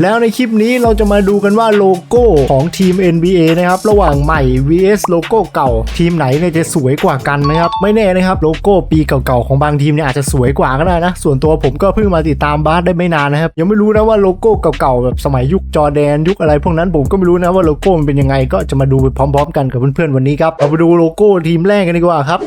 แล้วในคลิปนี้เราจะมาดูกันว่าโลโก้ของทีม NBA นะครับ ระหว่างใหม่ vs โลโก้เก่า ทีมไหนเนี่ยจะสวยกว่ากันนะครับ ไม่แน่นะครับโลโก้ปีเก่าๆของบางทีมเนี่ยอาจจะสวยกว่าก็ได้นะ ส่วนตัวผมก็เพิ่งมาติดตามบาสได้ไม่นานนะครับ ยังไม่รู้นะว่าโลโก้เก่าๆแบบสมัยยุคจอแดนยุคอะไรพวกนั้นผมก็ไม่รู้นะว่าโลโก้มันเป็นยังไงก็จะมาดูไปพร้อม ๆ กันกับเพื่อนๆวันนี้ครับเราไปดูโลโก้ทีมแรกกันดีกว่าครับ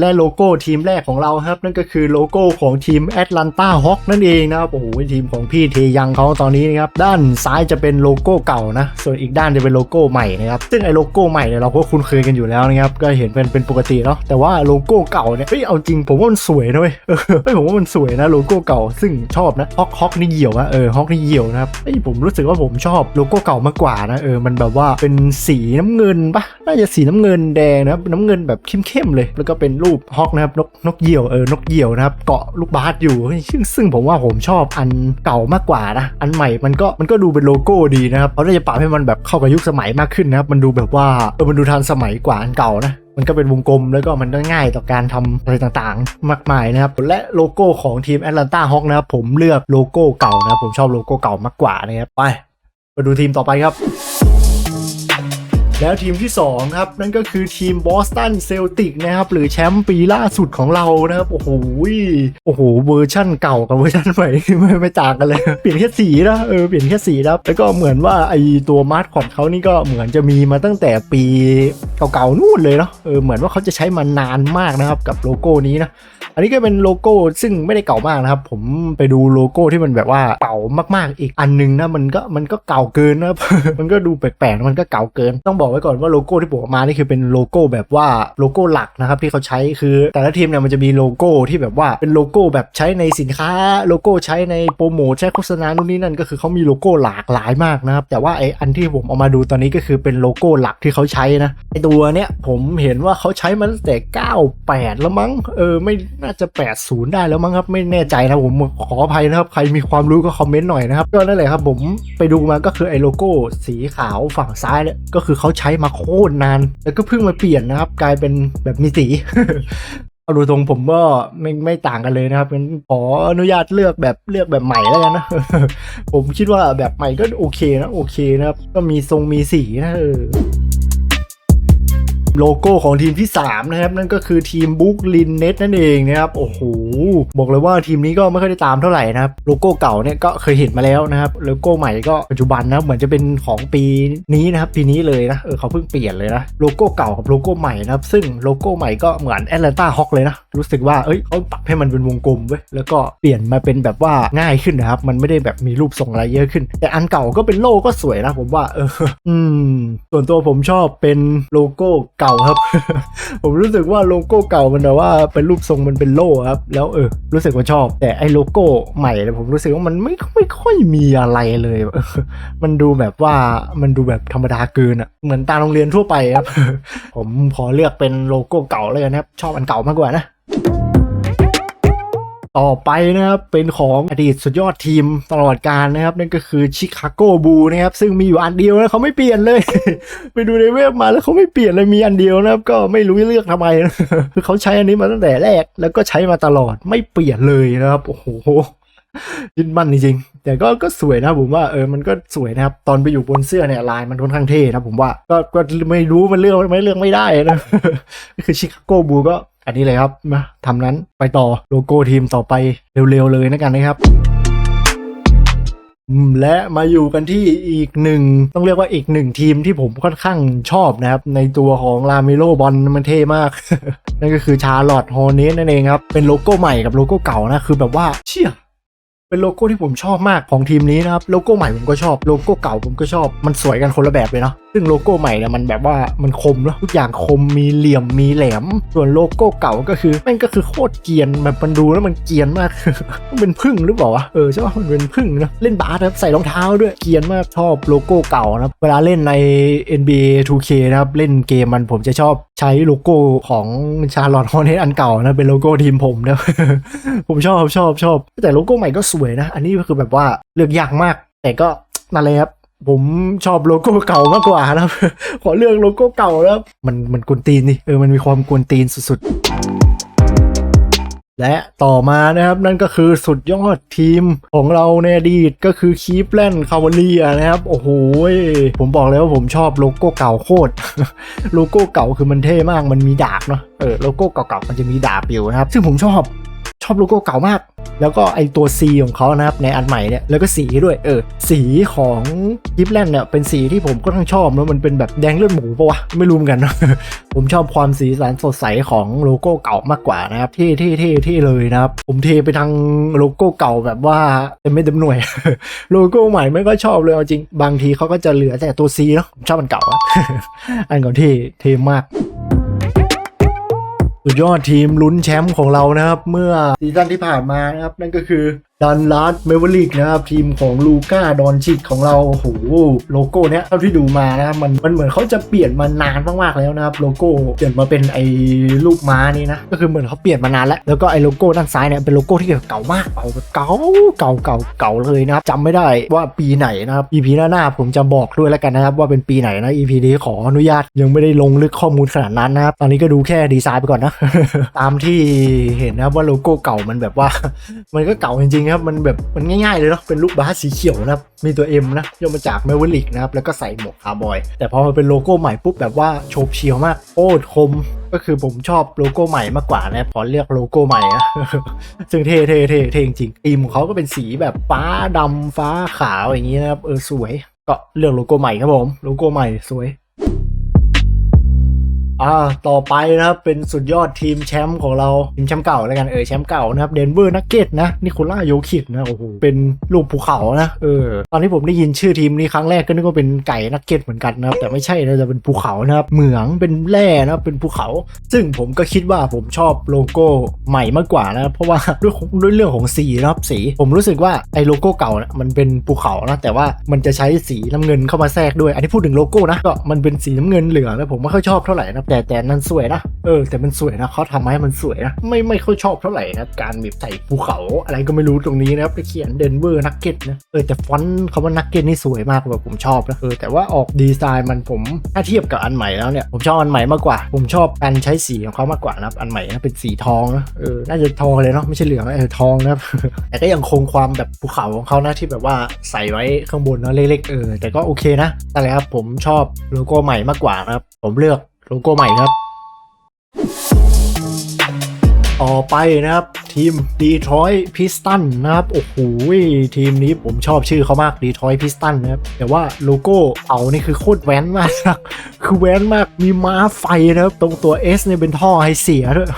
และโลโก้ทีมแรกของเราครับ นั่นก็คือโลโก้ของทีมแอตแลนตาฮอ k นั่นเองนะครับโอ้โหทีมของพี่เทยังเขาตอนนี้นะครับด้านซ้ายจะเป็นโลโก้เก่านะ ส่วนอีกด้านจะเป็นโลโก้ใหม่นะครับซึ่งไอ้โลโก้ใหม่เนี่ยเราก็คุ้นเคยกันอยู่แล้วนะครับก็เห็นเป็นเป็นปกติเนาะแต่ว่าโลโก้เก่าเนี่ยเฮ้ยเอาจริงผมว่ามันสวยนะเว้ยเออเฮ้ยผมว่ามันสวยนะโลโก้เก่า ซึ่งชอบนะฮอกฮอกนี่เหี่ยวนะเออฮอกนี่เหี่ยวนะครับเฮ้ยผมรู้สึกว่าผมชอบโลโก้เก่ามากกว่านะเออมันแบบว่าเป็นสีน้ำเงินปะน่าจะสีน้ำเงินแดงนะครับน้ำเงินแบบเข้มๆเลย แล้วก็เป็นรูปฮอกนะครับนกนกเหยี่ยวเออนกเหยี่ยวนะครับเกาะลูกบาสอยู่ซึ่งซึ่งผมว่าผมชอบอันเก่ามากกว่านะอันใหม่มันก็มันก็ดูเป็นโลโก้ดีนะครับเขาจะปรับให้มันแบบเข้ากับยุคสมัยมากขึ้นนะครับมันดูแบบว่าเออมันดูทันสมัยกว่าอันเก่านะมันก็เป็นวงกลมแล้วก็มันง่ายต่อการทำอะไรต่างๆ มากมายนะครับ และโลโก้ของทีมแอตแลนตาฮอ k นะครับ ผมเลือกโลโก้เก่านะครับ ผมชอบโลโก้เก่ามากกว่านะครับ ไป มาดูทีมต่อไปครับ แล้วทีมที่ 2 ครับ นั่นก็คือทีมบอสตันเซลติกนะครับ หรือแชมป์ปีล่าสุดของเรานะครับ โอ้โหโอ้โห เวอร์ชั่นเก่ากับเวอร์ชันใหม่ไม่ไม่ต่างกันเลย เปลี่ยนแค่สีนะเออเปลี่ยนแค่สีนะครับแล้วก็เหมือนว่าไอตัวมาร์คของเขานี่ก็เหมือนจะมีมาตั้งแต่ปีเก่าๆนู่นเลยเนาะเออเหมือนว่าเขาจะใช้มานานมากนะครับ กับโลโก้นี้นะอันนี้ก็เป็นโลโก้ซึ่งไม่ได้เก่ามากนะครับ ผมไปดูโลโก้ที่มันแบบว่าเก่ามากๆ อีกอันหนึงนะมันก็มันก็เก่าเกินนะครับมันก็ดูแปลกๆมันก็เก่าเกินต้องบอกอกไว้ก่อนว่าโลโก้ที่ผมเอามานี่คือเป็นโลโก้แบบว่าโลโก้หลักนะครับที่เขาใช้คือแต่ละทีมเนี่ยมันจะมีโลโก้ที่แบบว่าเป็นโลโก้แบบใช้ในสินค้าโลโก้ใช้ในโปรโมทใช้โฆษณานู่นนี่นั่นก็คือเขามีโลโก้หลากหลายมากนะครับแต่ว่าไออันที่ผมเอามาดูตอนนี้ก็คือเป็นโลโก้หลักที่เขาใช้นะไอตัวเนี้ยผมเห็นว่าเขาใช้มาตั้งแต่ 98 แล้วมั้งเออไม่น่าจะ 80 ได้แล้วมั้งครับไม่แน่ใจนะผมขออภัยนะครับใครมีความรู้ก็คอมเมนต์หน่อยนะครับก็นั่นแหละครับผมไปดูมาก็คือไอ้โลโก้สีขาวฝั่งซ้ายเนี่ยก็คือเขาใช้มาโคตรนาน แล้วก็เพิ่งมาเปลี่ยนนะครับ กลายเป็นแบบมีสีเอาดูตรงผมก็ไม่ไม่ต่างกันเลยนะครับงั้นขออนุญาตเลือกแบบเลือกแบบใหม่แล้วกันนะ ผมคิดว่าแบบใหม่ก็โอเคนะ โอเคนะครับ ก็มีทรงมีสีนะเออ โลโก้ของทีมที่ 3 นะครับ นั่นก็คือทีมบุ๊กลินเน็ตนั่นเองนะครับ โอ้โห บอกเลยว่าทีมนี้ก็ไม่ค่อยได้ตามเท่าไหร่นะครับ โลโก้เก่าเนี่ยก็เคยเห็นมาแล้วนะครับ โลโก้ใหม่ก็ปัจจุบันนะเหมือนจะเป็นของปีนี้นะครับ ปีนี้เลยนะเออเขาเพิ่งเปลี่ยนเลยนะโลโก้เก่ากับโลโก้ใหม่นะครับ ซึ่งโลโก้ใหม่ก็เหมือนแอตแลนตาฮอคเลยนะ รู้สึกว่าเอ้ยเขาปรับให้มันเป็นวงกลมเว้ยแล้วก็เปลี่ยนมาเป็นแบบว่าง่ายขึ้นนะครับ มันไม่ได้แบบมีรูปทรงอะไรเยอะขึ้น แต่อันเก่าก็เป็นโลก็สวยนะผมว่าเอออืม ส่วนตัวผมชอบเป็นโลโก้เก่าครับ ผมรู้สึกว่าโลโก้เก่ามันแบบว่าเป็นรูปทรงมันเป็นโล่ครับ แล้วเออ รู้สึกว่าชอบ แต่ไอ้โลโก้ใหม่เนี่ยผมรู้สึกว่ามันไม่ไม่ค่อยมีอะไรเลย มันดูแบบว่ามันดูแบบธรรมดาเกินอะเหมือนตามโรงเรียนทั่วไปครับ ผมขอเลือกเป็นโลโก้เก่าเลยนะครับ ชอบอันเก่ามากกว่านะ ต่อไปนะครับเป็นของอดีตสุดยอดทีมตลอดการนะครับ นั่นก็คือชิคาโกบูนะครับ ซึ่งมีอยู่อันเดียวนะเขาไม่เปลี่ยนเลย ไปดูในเว็บมาแล้วเขาไม่เปลี่ยนเลยมีอันเดียวนะครับ ก็ไม่รู้เลือกทำไมนะคือเขาใช้อันนี้มาตั้งแต่แรก แล้วก็ใช้มาตลอดไม่เปลี่ยนเลยนะครับโอ้โหยึดมั่นจริงๆแต่ก็ก็สวยนะผมว่าเออมันก็สวยนะครับ ตอนไปอยู่บนเสื้อเนี่ยลายมันค่อนข้างเท่นะผมว่าก็ก็ไม่รู้มันเลือกไม่เลือกไม่ได้นะก็คือชิคาโกบูก็ อันนี้เลยครับมาทำนั้นไปต่อโลโก้ทีมต่อไปเร็วๆเลยนะกันนะครับและมาอยู่กันที่อีกหนึ่งต้องเรียกว่าอีกหนึ่งทีมที่ผมค่อนข้างชอบนะครับ ในตัวของลาเมโลบอลมันเท่มาก นั่นก็คือชาร์ลอตฮอเนสนั่นเองครับ เป็นโลโก้ใหม่กับโลโก้เก่านะ คือแบบว่าเชี่ย เป็นโลโก้ที่ผมชอบมากของทีมนี้นะครับโลโก้ใหม่ผมก็ชอบโลโก้เก่าผมก็ชอบมันสวยกันคนละแบบเลยเนาะซึ่งโลโก้ใหม่เนี่ยมันแบบว่ามันคมเนาะทุกอย่างคมมีเหลี่ยมมีแหลม ส่วนโลโก้เก่าก็คือแม่งก็คือโคตรเกียนแบบมันดูแล้วมันเกียนมากมันเป็นพึ่งหรือเปล่าวะเออใช่ป่ะมันเป็นพึ่งเนาะเล่นบาสนะครับใส่รองเท้าด้วยเกียนมากชอบโลโก้เก่านะครับเวลาเล่นใน NBA 2K นะครับเล่นเกมมันผมจะชอบใช้โลโก้ของชาร์ลอตฮอนเนสอันเก่านะเป็นโลโก้ทีมผมนะผมชอบชอบชอบแต่โลโก้ใหม่ก็สวยนะ อันนี้ก็คือแบบว่าเลือกยากมาก แต่ก็นั่นเลยครับ ผมชอบโลโก้เก่ามากกว่านะครับ ขอเลือกโลโก้เก่านะครับมันมันกวนตีนนี่เออมันมีความกวนตีนสุดๆ และต่อมานะครับนั่นก็คือสุดยอดทีมของเราในอดีตก็คือคีฟแลนคาวาเลียนะครับ โอ้โหผมบอกเลยว่าผมชอบโลโก้เก่าโคตรโลโก้เก่าคือมันเท่มากมันมีดาบเนาะเออโลโก้เก่าๆมันจะมีดาบอยู่นะครับ ซึ่งผมชอบชอบโลโก้เก่ามาก แล้วก็ไอตัว C ของเขานะครับในอันใหม่เนี่ยแล้วก็สีด้วยเออสีของยิปแลนด์เนี่ยเป็นสีที่ผมก็ทั้งชอบแล้วมันเป็นแบบแดงเลือดหมูปะวะไม่รู้เหมือนกัน ผมชอบความสีสันสดใสของโลโก้เก่ามากกว่านะครับเท่เท่เท่เท่เลยนะครับ ผมเทไปทางโลโก้เก่าแบบว่าเต็มไม่เต็มหน่วย โลโก้ใหม่ไม่ก็ชอบเลยเอาจริง บางทีเขาก็จะเหลือแต่ตัว C เนาะผมชอบมันเก่าอะอันเก่าเท่เทมาก สุดยอดทีมลุ้นแชมป์ของเรานะครับ เมื่อซีซั่นที่ผ่านมานะครับ นั่นก็คือดันลาร์ดเมเวลิกนะครับ ทีมของลูก้าดอนชิกของเราโอ้โหโลโก้เนี้ยเท่าที่ดูมานะมันมันเหมือนเขาจะเปลี่ยนมานานมากๆแล้วนะครับโลโก้เปลี่ยนมาเป็นไอ้ลูกม้านี่นะก็คือเหมือนเขาเปลี่ยนมานานแล้วแล้วก็ไอ้โลโก้ด้านซ้ายเนี่ยเป็นโลโก้ที่เก่ามากเก่าเก่าเก่าเก่าเก่าเลยนะครับจำไม่ได้ว่าปีไหนนะครับ EP หน้าๆผมจะบอกด้วยแล้วกันนะครับ ว่าเป็นปีไหนนะ EP นี้ขออนุญาตยังไม่ได้ลงลึกข้อมูลขนาดนั้นนะครับตอนนี้ก็ดูแค่ดีไซน์ไปก่อนนะตามที่เห็นนะว่าโลโก้เก่ามันแบบว่า มันก็เก่าจริงครับ มันแบบมันง่ายๆเลยเนาะเป็นลูกบาสสีเขียวนะครับ มีตัว M นะย่อมาจากเมเวลิกนะครับ แล้วก็ใส่หมวกคาร์บอย แต่พอมาเป็นโลโก้ใหม่ปุ๊บแบบว่าโฉบเฉียวมากโอ้คมก็คือผมชอบโลโก้ใหม่มากกว่านะพอเลือกโลโก้ใหม่นะซึ่งเท่เท่เท่เท่จริงๆทีมของเขาก็เป็นสีแบบฟ้าดำฟ้าขาวอย่างนี้นะครับเออสวย ก็เลือกโลโก้ใหม่ครับผม โลโก้ใหม่สวย อ่าต่อไปนะครับเป็นสุดยอดทีมแชมป์ของเราทีมแชมป์เก่าแล้วกันเออแชมป์เก่านะครับเดนเวอร์นักเก็ตนะนิโคล่าโยคิดนะโอ้โหเป็นลูกภูเขานะเออตอนที่ผมได้ยินชื่อทีมนี้ครั้งแรกก็นึกว่าเป็นไก่นักเก็ตเหมือนกันนะครับแต่ไม่ใช่นะจะเป็นภูเขานะครับเหมืองเป็นแร่นะครับเป็นภูเขา ซึ่งผมก็คิดว่าผมชอบโลโก้ใหม่มากกว่านะเพราะว่าด้วยด้วยเรื่องของสีนะครับสี ผมรู้สึกว่าไอ้โลโก้เก่านะมันเป็นภูเขานะแต่ว่ามันจะใช้สีน้ำเงินเข้ามาแทรกด้วย อันนี้พูดถึงโลโก้นะก็มันเป็นสีน้ำเงินเหลืองนะผมไม่ค่อยชอบเท่าไหร่นะแต่แต่นั้นสวยนะ เออ แต่มันสวยนะเขาทำให้มันสวยนะ ไม่ไม่ค่อยชอบเท่าไหร่นะการแบบใส่ภูเขาอะไรก็ไม่รู้ตรงนี้นะครับไปเขียนเดนเวอร์นักเก็ตนะ เออ แต่ฟอนต์คำว่านักเก็ตนี่สวยมากแบบผมชอบนะเออแต่ว่าออกดีไซน์มันผมถ้าเทียบกับอันใหม่แล้วเนี่ย ผมชอบอันใหม่มากกว่า ผมชอบการใช้สีของเขามากกว่านะครับอันใหม่นะเป็นสีทองนะเออน่าจะทองเลยเนาะไม่ใช่เหลืองนะเออทองนะครับแต่ก็ยังคงความแบบภูเขาของเขานะที่แบบว่าใส่ไว้ข้างบนเนาะเล็กๆเออแต่ก็โอเคนะนั่และครับผมชอบโลโก้ใหม่มากกว่านะครับผมเลือก โลโก้ใหม่ครับ ต่อไปนะครับ ทีม Detroit Piston นะครับ โอ้โหทีมนี้ผมชอบชื่อเขามาก Detroit Piston นะครับ แต่ว่าโลโก้เอานี่คือโคตรแว้นมาก คือแว้นมากมีม้าไฟนะครับ ตรงตัว S เนี่ยเป็นท่อไฮเสียด้วย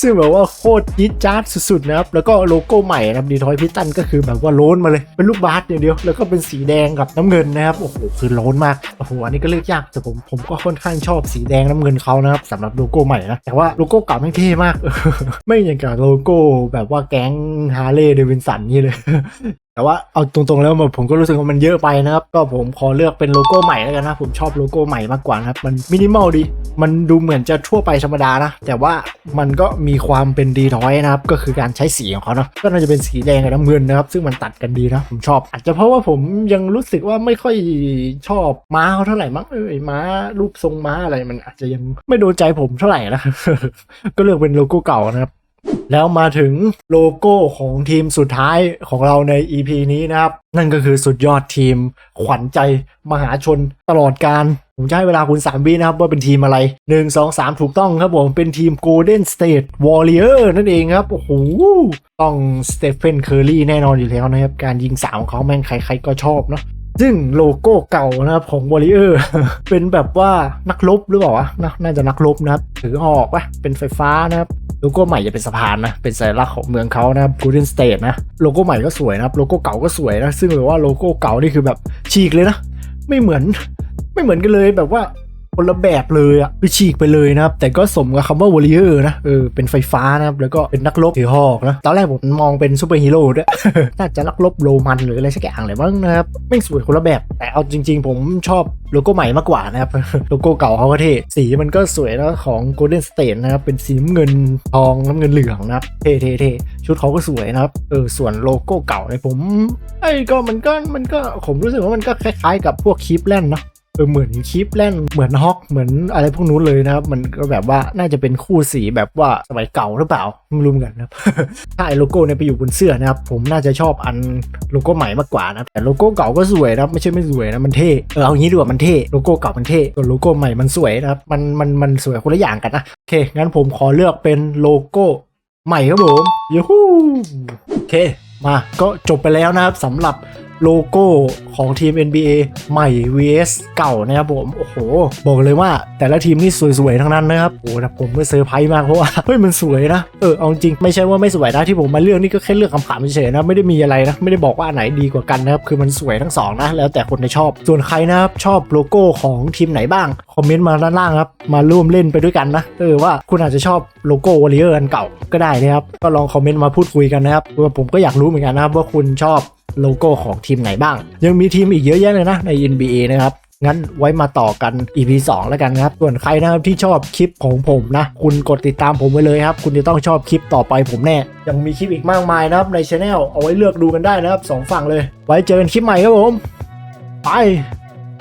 ซึ่งแบบว่าโคตรยิดจ๊าดสุดๆนะครับ แล้วก็โลโก้ใหม่นะครับ Detroit Piston ก็คือแบบว่าโลนมาเลย เป็นลูกบาสอย่างเดียว แล้วก็เป็นสีแดงกับน้ำเงินนะครับ โอ้โหคือโลนมาก โอ้โหอันนี้ก็เลือกยากแต่ผมผมก็ค่อนข้างชอบสีแดงน้ำเงินเขานะครับสำหรับโลโก้ใหม่นะ แต่ว่าโลโก้เก่าไม่เท่มาก ไม่อย่างกับโลโก้แบบว่าแก๊งฮาร์เลย์เดวินสันนี่เลย แต่ว่าเอาตรงๆแล้วผมก็รู้สึกว่ามันเยอะไปนะครับ ก็ผมขอเลือกเป็นโลโก้ใหม่แล้วกันนะ ผมชอบโลโก้ใหม่มากกว่านะครับ มันมินิมอลดี มันดูเหมือนจะทั่วไปธรรมดานะ แต่ว่ามันก็มีความเป็นดีทอยนะครับ ก็คือการใช้สีของเขาเนาะก็น่าจะเป็นสีแดงกับน้ำเงินนะครับ ซึ่งมันตัดกันดีนะ ผมชอบ อาจจะเพราะว่าผมยังรู้สึกว่าไม่ค่อยชอบม้าเขาเท่าไหร่มั้งเออไอ้ม้ารูปทรงม้าอะไรมันอาจจะยังไม่โดนใจผมเท่าไหร่นะก็เลือกเป็นโลโก้เก่านะครับ แล้วมาถึงโลโก้ของทีมสุดท้ายของเราใน EP นี้นะครับ นั่นก็คือสุดยอดทีม ขวัญใจมหาชนตลอดการ ผมจะให้เวลาคุณ 3 วินะครับ ว่าเป็นทีมอะไร 1 2 3 ถูกต้องครับผม เป็นทีม Golden State Warrior นั่นเองครับ โอ้โห ต้องสเต p ฟนเคอร์รีแน่นอนอยู่แล้วนะครับ การยิงสามของเขาแม่งใครๆก็ชอบเนาะซึ่งโลโก้เก่านะครับของ Warrior เป็นแบบว่านักรบหรือเปล่าวะนะน่าจะนักรบนะครับถือหอกปะเป็นไฟฟ้านะครับ โลโก้ใหม่จะเป็นสะพานนะ เป็นสัญลักษณ์ของเมืองเขานะครับ Golden State นะ โลโก้ใหม่ก็สวยนะครับ โลโก้เก่าก็สวยนะ ซึ่งแบบว่าโลโก้เก่านี่คือแบบฉีกเลยนะ ไม่เหมือน ไม่เหมือนกันเลยแบบว่า คนละแบบเลยอะคือฉีกไปเลยนะครับ แต่ก็สมกับคำว่า warrior นะเออเป็นไฟฟ้านะครับ แล้วก็เป็นนักรบถือหอกนะตอนแรกผมมองเป็นซูเปอร์ฮีโร่ด้วย น่าจะนักรบโรมันหรืออะไรสักอย่างเลยมั้งนะครับไม่สวยคนละแบบ แต่เอาจริง ๆ ผมชอบโลโก้ใหม่มากกว่านะครับโลโก้เก่าเขาก็เท่สีมันก็สวยนะของ Golden State นะครับเป็นสีน้ำเงินทองน้ำเงินเหลืองนะครับเท่เท่เท่ชุดเขาก็สวยนะครับเออส่วนโลโก้เก่าเนี่ยผมไอ้ก็มันก็มันก็ผมรู้สึกว่ามันก็คล้ายๆ กับพวกคีปแลนเนาะ เออเหมือนคลิปแล่นเหมือนฮอกเหมือนอะไรพวกนู้นเลยนะครับ มันก็แบบว่าน่าจะเป็นคู่สีแบบว่าสมัยเก่าหรือเปล่าไม่รู้เหมือนกันนะครับถ้าไอโลโก้เนี่ยไปอยู่บนเสื้อนะครับ ผมน่าจะชอบอันโลโก้ใหม่มากกว่านะแต่โลโก้เก่าก็สวยนะไม่ใช่ไม่สวยนะมันเท่เออเอางี้ดีกว่ามันเท่โลโก้เก่ามันเท่ส่วนโลโก้ใหม่มันสวยนะครับมันมันมันสวยคนละอย่างกันนะโอเคงั้นผมขอเลือกเป็นโลโก้ใหม่ครับผมยูฮูโอเคมาก็จบไปแล้วนะครับสำหรับ โลโก้ของทีม NBA ใหม่ vs เก่านะครับผม โอ้โห บอกเลยว่าแต่ละทีมนี่สวยๆ ทั้งนั้นนะครับ โอ้แต่ผมก็เซอร์ไพรส์มากเพราะว่า เฮ้ย มันสวยนะ เออ เอาจริง ไม่ใช่ว่าไม่สวยนะที่ผมมาเลือกนี่ก็แค่เลือกคำขำๆเฉยๆนะ ไม่ได้มีอะไรนะ ไม่ได้บอกว่าอันไหนดีกว่ากันนะครับ คือมันสวยทั้งสองนะ แล้วแต่คนจะชอบ ส่วนใครนะครับ ชอบโลโก้ของทีมไหนบ้าง คอมเมนต์มาด้านล่างครับ มาร่วมเล่นไปด้วยกันนะ เออว่าคุณอาจจะชอบโลโก้วอลเลเยอร์อันเก่าก็ได้นะครับ ก็ลองคอมเมนต์มาพูดคุยกันนะครับเพราะว่าผมก็อยากรู้เหมือนกันนะครับว่าคุณชอบ โลโก้ของทีมไหนบ้าง ยังมีทีมอีกเยอะแยะเลยนะใน NBA นะครับงั้นไว้มาต่อกัน EP 2 แล้วกันครับ ส่วนใครนะครับที่ชอบคลิปของผมนะ คุณกดติดตามผมไว้เลยครับ คุณจะต้องชอบคลิปต่อไปผมแน่ ยังมีคลิปอีกมากมายนะครับในช anel เอาไว้เลือกดูกันได้นะครับสองฝั่งเลย ไว้เจอกันคลิปใหม่ครับผม ไป